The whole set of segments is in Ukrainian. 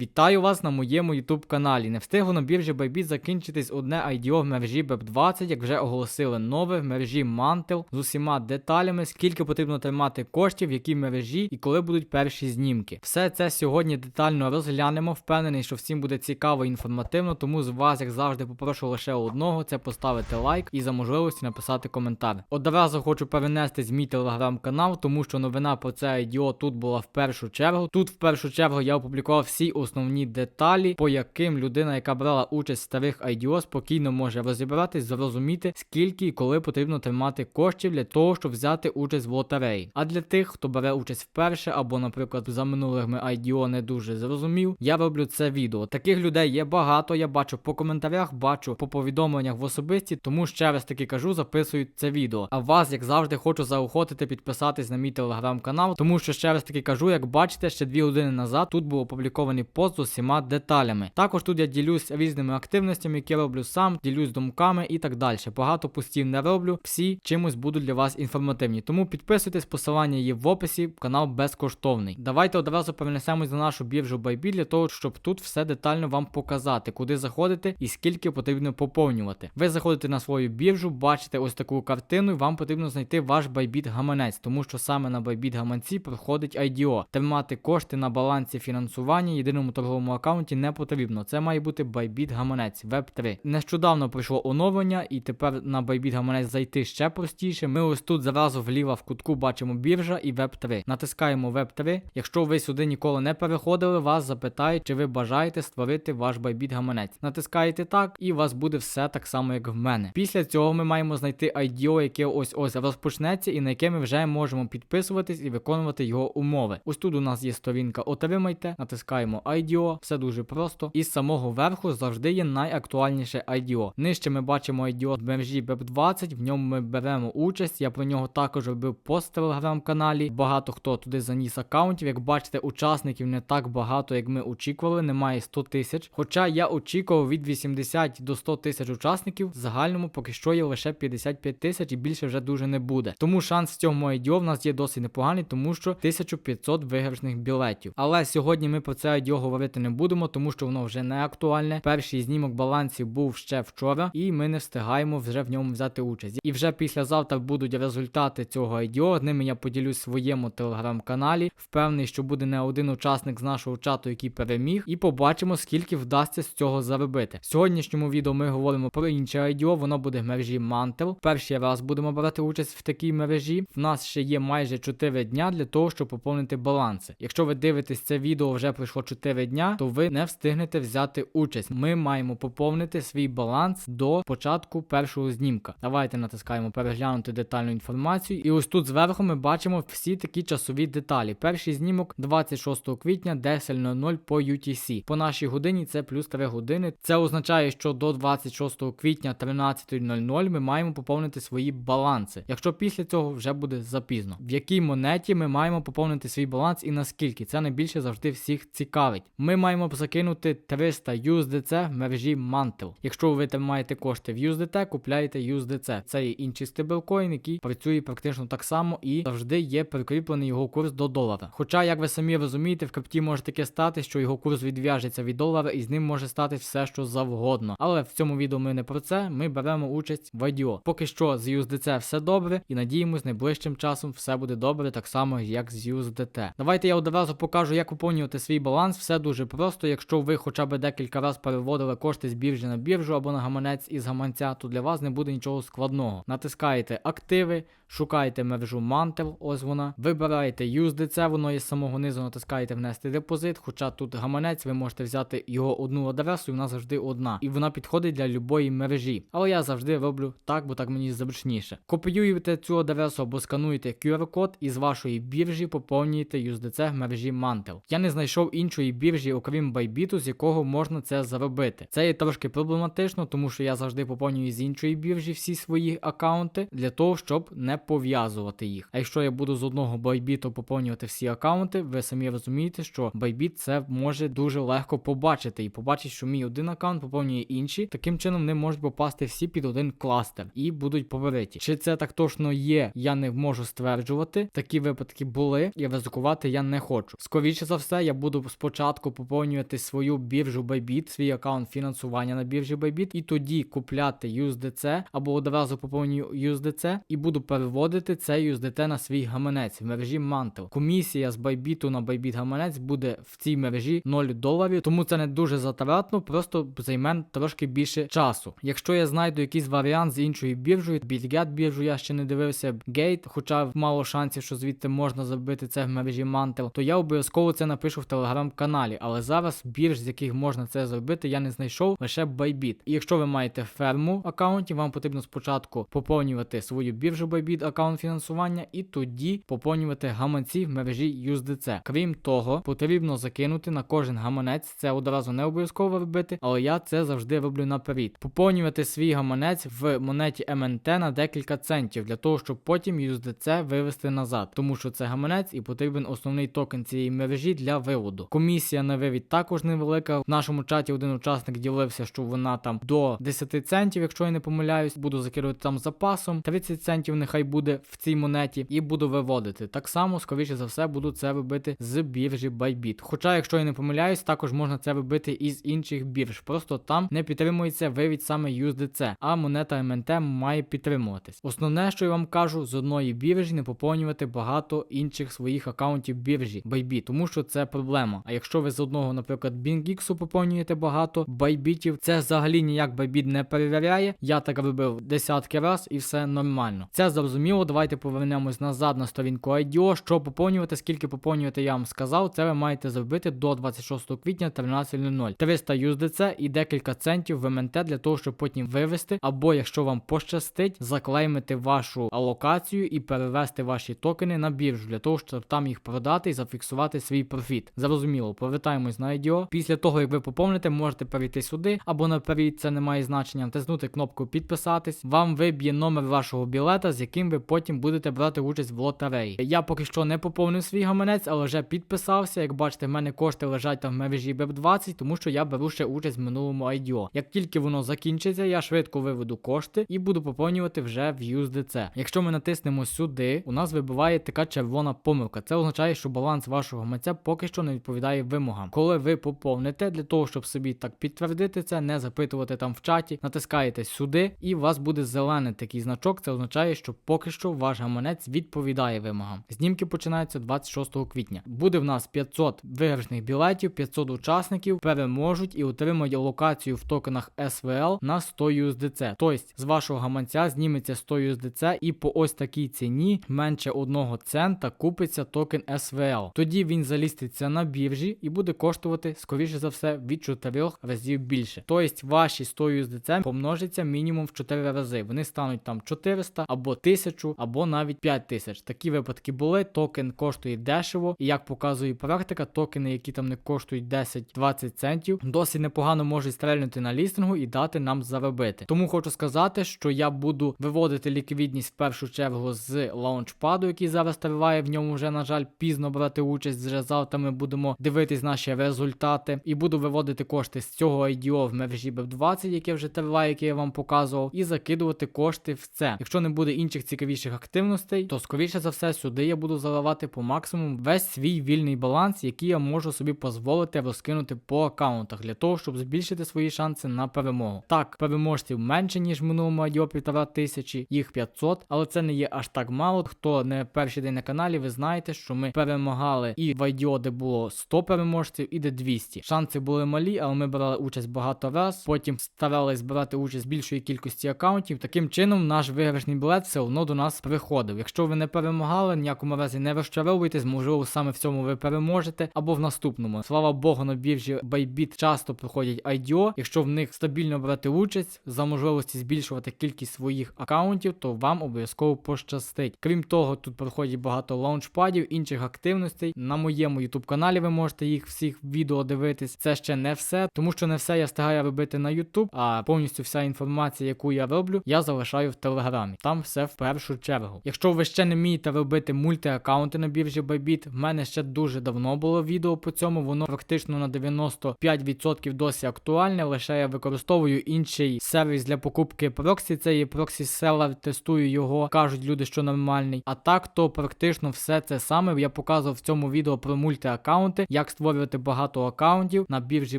Вітаю вас на моєму YouTube каналі. Не встигло на біржі Bybit закінчитись одне IDO в мережі BEP20, як вже оголосили нове в мережі Mantel з усіма деталями, скільки потрібно тримати коштів, в якій мережі і коли будуть перші знімки. Все це сьогодні детально розглянемо. Впевнений, що всім буде цікаво і інформативно, тому з вас, як завжди, попрошу лише одного: це поставити лайк і за можливості написати коментар. Одразу хочу перенести з мій телеграм-канал, тому що новина про це IDO тут була в першу чергу. Тут в першу чергу я опублікував всі основні деталі, по яким людина, яка брала участь в старих IDO, спокійно може розібратись, зрозуміти, скільки і коли потрібно тримати коштів для того, щоб взяти участь в лотереї. А для тих, хто бере участь вперше, або, наприклад, за минулими IDO не дуже зрозумів, я роблю це відео. Таких людей є багато. Я бачу по коментарях, бачу по повідомленнях в особисті, тому ще раз таки кажу, записують це відео. А вас, як завжди, хочу заохотити підписатись на мій телеграм-канал, тому що ще раз таки кажу, як бачите, ще дві години назад тут був опублікований пост з усіма деталями. Також тут я ділюсь різними активностями, які роблю сам, ділюсь думками і так далі. Багато постів не роблю, всі чимось будуть для вас інформативні. Тому підписуйтесь, посилання є в описі, канал безкоштовний. Давайте одразу перенесемось на нашу біржу Bybit для того, щоб тут все детально вам показати, куди заходити і скільки потрібно поповнювати. Ви заходите на свою біржу, бачите ось таку картину, і вам потрібно знайти ваш Bybit гаманець, тому що саме на Bybit гаманці проходить IDO. Тримати кошти на балансі фінансування єдиному торговому аккаунті не потрібно. Це має бути Bybit гаманець Web 3. Нещодавно прийшло оновлення, і тепер на Bybit гаманець зайти ще простіше. Ми ось тут зразу вліво в кутку бачимо біржа і Web 3. Натискаємо Web 3. Якщо ви сюди ніколи не переходили, вас запитають, чи ви бажаєте створити ваш Bybit гаманець. Натискаєте так, і у вас буде все так само, як в мене. Після цього ми маємо знайти IDO, яке ось ось розпочнеться, і на яке ми вже можемо підписуватись і виконувати його умови. Ось тут у нас є сторінка Отримайте, натискаємо IDO, все дуже просто. І з самого верху завжди є найактуальніше IDO. Нижче ми бачимо IDO в мережі BEP20, в ньому ми беремо участь. Я про нього також робив пост в телеграм-каналі. Багато хто туди заніс аккаунтів. Як бачите, учасників не так багато, як ми очікували, немає 100 тисяч. Хоча я очікував від 80 до 100 тисяч учасників, в загальному поки що є лише 55 тисяч і більше вже дуже не буде. Тому шанс в цьому IDO в нас є досить непоганий, тому що 1500 виграшних білетів. Але сьогодні ми про це IDO говорити не будемо, тому що воно вже не актуальне. Перший знімок балансів був ще вчора, і ми не встигаємо вже в ньому взяти участь. І вже післязавтра будуть результати цього IDO. Ними я поділюсь в своєму телеграм-каналі. Впевнений, що буде не один учасник з нашого чату, який переміг, і побачимо, скільки вдасться з цього заробити. В сьогоднішньому відео ми говоримо про інше IDO, воно буде в мережі Mantel. Перший раз будемо брати участь в такій мережі. В нас ще є майже 4 дня для того, щоб поповнити баланси. Якщо ви дивитесь це відео вже пройшло 4 дня, то ви не встигнете взяти участь. Ми маємо поповнити свій баланс до початку першого знімка. Давайте натискаємо переглянути детальну інформацію. І ось тут зверху ми бачимо всі такі часові деталі. Перший знімок 26 квітня 10.00 по UTC. По нашій годині це плюс 3 години. Це означає, що до 26 квітня 13.00 ми маємо поповнити свої баланси. Якщо після цього вже буде запізно. В якій монеті ми маємо поповнити свій баланс і наскільки це найбільше завжди всіх цікавить. Ми маємо закинути 300 USDC в мережі Mantle. Якщо ви там маєте кошти в USDT, купляєте USDC. Це є інший стейблкоін, який працює практично так само і завжди є прикріплений його курс до долара. Хоча, як ви самі розумієте, в крипті може таке стати, що його курс відв'яжеться від долара і з ним може стати все, що завгодно. Але в цьому відео ми не про це. Ми беремо участь в IDO. Поки що з USDC все добре, і надіємось, найближчим часом все буде добре, так само як з USDT. Давайте я одразу покажу, як поповнювати свій баланс. Все дуже просто. Якщо ви хоча б декілька разів переводили кошти з біржі на біржу або на гаманець із гаманця, то для вас не буде нічого складного. Натискаєте активи. Шукаєте мережу Mantel, ось вона. Вибираєте USDC, воно є з самого низу, натискаєте внести депозит. Хоча тут гаманець, ви можете взяти його одну адресу, і вона завжди одна. І вона підходить для любої мережі. Але я завжди роблю так, бо так мені зручніше. Копіюєте цю адресу або скануєте QR-код і з вашої біржі поповнюєте USDC в мережі Mantel. Я не знайшов іншої біржі, окрім Bybit, з якого можна це заробити. Це є трошки проблематично, тому що я завжди поповнюю з іншої біржі всі свої аккаунти для того, щоб не пов'язувати їх. А якщо я буду з одного Bybit поповнювати всі аккаунти, ви самі розумієте, що Bybit це може дуже легко побачити і побачить, що мій один аккаунт поповнює інші. Таким чином не можуть попасти всі під один кластер і будуть повериті. Чи це так точно є, я не можу стверджувати. Такі випадки були, і ризикувати я не хочу. Скоріше за все, я буду спочатку. Спочатку поповнювати свою біржу Bybit, свій аккаунт фінансування на біржі Bybit, і тоді купляти USDC або одразу поповнюю USDC і буду переводити цей USDT на свій гаманець в мережі Mantle. Комісія з Bybit на Bybit гаманець буде в цій мережі 0 доларів, тому це не дуже затратно, просто займе трошки більше часу. Якщо я знайду якийсь варіант з іншою біржею, Bitget біржу я ще не дивився, Gate, хоча мало шансів, що звідти можна зробити це в мережі Mantle, то я обов'язково це напишу в телеграм-каналі. Але зараз бірж, з яких можна це зробити, я не знайшов лише Bybit. І якщо ви маєте ферму аккаунтів, вам потрібно спочатку поповнювати свою біржу Bybit аккаунт фінансування і тоді поповнювати гаманці в мережі USDC. Крім того, потрібно закинути на кожен гаманець. Це одразу не обов'язково робити, але я це завжди роблю наперед. Поповнювати свій гаманець в монеті МНТ на декілька центів для того, щоб потім USDC вивести назад, тому що це гаманець і потрібен основний токен цієї мережі для виводу. Комісія на вивід також невелика. В нашому чаті один учасник ділився, що вона там до 10 центів, якщо я не помиляюсь, буду закидувати там запасом. 30 центів нехай буде в цій монеті, і буду виводити. Так само, скоріше за все, буду це робити з біржі Bybit. Хоча, якщо я не помиляюсь, також можна це робити із інших бірж. Просто там не підтримується вивід саме USDC, а монета МНТ має підтримуватись. Основне, що я вам кажу, з одної біржі не поповнювати багато інших своїх аккаунтів біржі Bybit, тому що це проблема. А якщо ви з одного, наприклад, BingX поповнюєте багато байбітів, це взагалі ніяк Bybit не перевіряє. Я так робив десятки раз і все нормально. Це зрозуміло. Давайте повернемось назад на сторінку IDO. Що поповнювати, скільки поповнювати, я вам сказав. Це ви маєте зробити до 26 квітня 13.00. 300 USDC і декілька центів в МНТ для того, щоб потім вивести, або якщо вам пощастить, заклеймити вашу алокацію і перевести ваші токени на біржу для того, щоб там їх продати і зафіксувати свій профіт. Зрозуміло, повертаємось на IDO. Після того, як ви поповните, можете перейти сюди або наперед, це не має значення. Натиснути кнопку підписатись. Вам виб'є номер вашого білета, з яким ви потім будете брати участь в лотереї. Я поки що не поповнив свій гаманець, але вже підписався. Як бачите, в мене кошти лежать там в мережі BEP20, тому що я беру ще участь в минулому IDO. Як тільки воно закінчиться, я швидко виведу кошти і буду поповнювати вже в USDC. Якщо ми натиснемо сюди, у нас вибиває така червона помилка. Це означає, що баланс вашого гаманця поки що не відповідає вимогам. Коли ви поповните, для того, щоб собі так підтвердити це, не запитувати там в чаті, натискаєте сюди, і у вас буде зелений такий значок. Це означає, що поки що ваш гаманець відповідає вимогам. Знімки починаються 26 квітня. Буде в нас 500 виграшних білетів, 500 учасників переможуть і отримають локацію в токенах SVL на 100 USDC. Тобто з вашого гаманця зніметься 100 USDC і по ось такій ціні менше 1 цента купиться токен SVL. Тоді він заліститься на біржі і буде коштувати, скоріше за все, від 4 разів більше. Тобто ваші 100 USDC помножиться мінімум в 4 рази. Вони стануть там 400 або 1000, або навіть 5000. Такі випадки були. Токен коштує дешево, і як показує практика, токени, які там не коштують 10-20 центів, досить непогано можуть стрельнути на лістингу і дати нам заробити. Тому хочу сказати, що я буду виводити ліквідність в першу чергу з лаунчпаду, який зараз триває. В ньому вже, на жаль, пізно брати участь. Вже завтра ми будемо дивитись наші результати. І буду виводити кошти з цього IDO в мережі BEP20, яке вже триває, яке я вам показував, і закидувати кошти в це. Якщо не буде інших цікавіших активностей, то скоріше за все сюди я буду заливати по максимуму весь свій вільний баланс, який я можу собі дозволити розкинути по аккаунтах для того, щоб збільшити свої шанси на перемогу. Так, переможців менше ніж в минулому IDO півтора тисячі, їх 500, але це не є аж так мало. Хто не перший день на каналі, ви знаєте, що ми перемагали і в IDO, де було 100 переможців, і де 200. Шанси були малі, але ми брали участь багато раз. Потім старались брати участь більшої кількості аккаунтів. Таким чином, наш виграшний білет все одно до нас приходив. Якщо ви не перемагали, ніякому разі не розчаровуйтесь, можливо, саме в цьому ви переможете або в наступному. Слава Богу, на біржі Bybit часто проходять IDO. Якщо в них стабільно брати участь за можливості збільшувати кількість своїх аккаунтів, то вам обов'язково пощастить. Крім того, тут проходять багато лаунчпадів, інших активностей. На моєму YouTube каналі ви можете їх всіх відео дивитись. Це ще не все, тому що не все я встигаю робити на YouTube, а повністю вся інформація, яку я роблю, я залишаю в телеграмі. Там все в першу чергу. Якщо ви ще не вмієте робити мультиаккаунти на біржі Bybit, в мене ще дуже давно було відео по цьому. Воно практично на 95% досі актуальне. Лише я використовую інший сервіс для покупки проксі. Це є проксі селер, тестую його, кажуть люди, що нормальний. А так, то практично все це саме я показував в цьому відео про мультиаккаунти, як створювати багато аккаунтів на біржі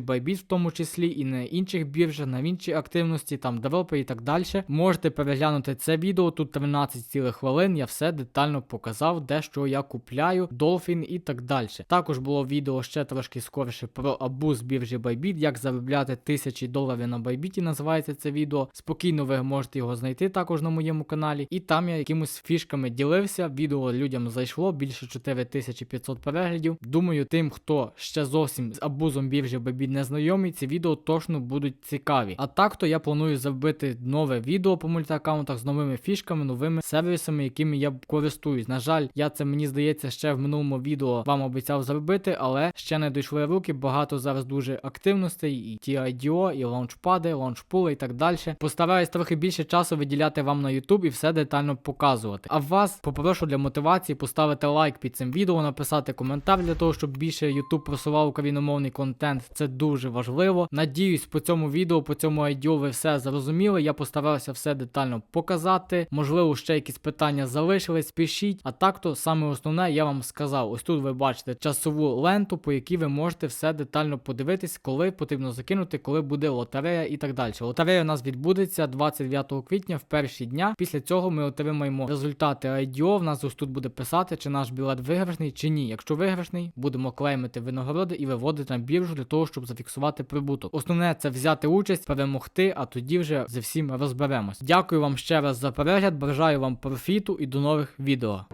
Bybit в тому числі і на інших біржах, на інші активності, там девелопери і так далі. Можете переглянути це відео. Тут 13 цілих хвилин. Я все детально показав, де що я купляю, Dolphin і так далі. Також було відео ще трошки скорше про абуз біржі Bybit, як заробляти тисячі доларів на Bybit, називається це відео. Спокійно ви можете його знайти також на моєму каналі. І там я якимось фішками ділився. Відео людям зайшло більше 4500 переглядів. Думаю, тим, хто ще зовсім з абузом біржі Bybit не знайомий, ці відео точно будуть цікаві. А так то я планую зробити нове відео по мультиаккаунтах з новими фішками, новими сервісами, якими я користуюсь. На жаль, я це мені здається ще в минулому відео вам обіцяв зробити, але ще не дійшли руки. Багато зараз дуже активностей, і ті IDO, і лаунчпади, лаунчпули і так далі. Постараюсь трохи більше часу виділяти вам на YouTube і все детально показувати. А вас попрошу для мотивації поставити лайк під цим відео, написати коментар для того, щоб більше YouTube просував україномовний контент. Це дуже важливо. Надіюсь, по цьому відео, по цьому IDO ви все зрозуміли. Я постарався все детально показати. Можливо, ще якісь питання залишились, пишіть. А так то саме основне я вам сказав. Ось тут ви бачите часову ленту, по якій ви можете все детально подивитись, коли потрібно закинути, коли буде лотерея і так далі. Лотерея у нас відбудеться 29 квітня в перші дня. Після цього ми отримаємо результати IDO. В нас ось тут буде писати, чи наш білет виграшний, чи ні. Якщо виграшний, будемо клеймити винагороди і виводити на біржу для того, щоб зафіксувати прибуток. Основне це взяти участь, перемогти, а тоді вже зі всім розберемось. Дякую вам ще раз за перегляд. Бажаю вам профіту і до нових відео.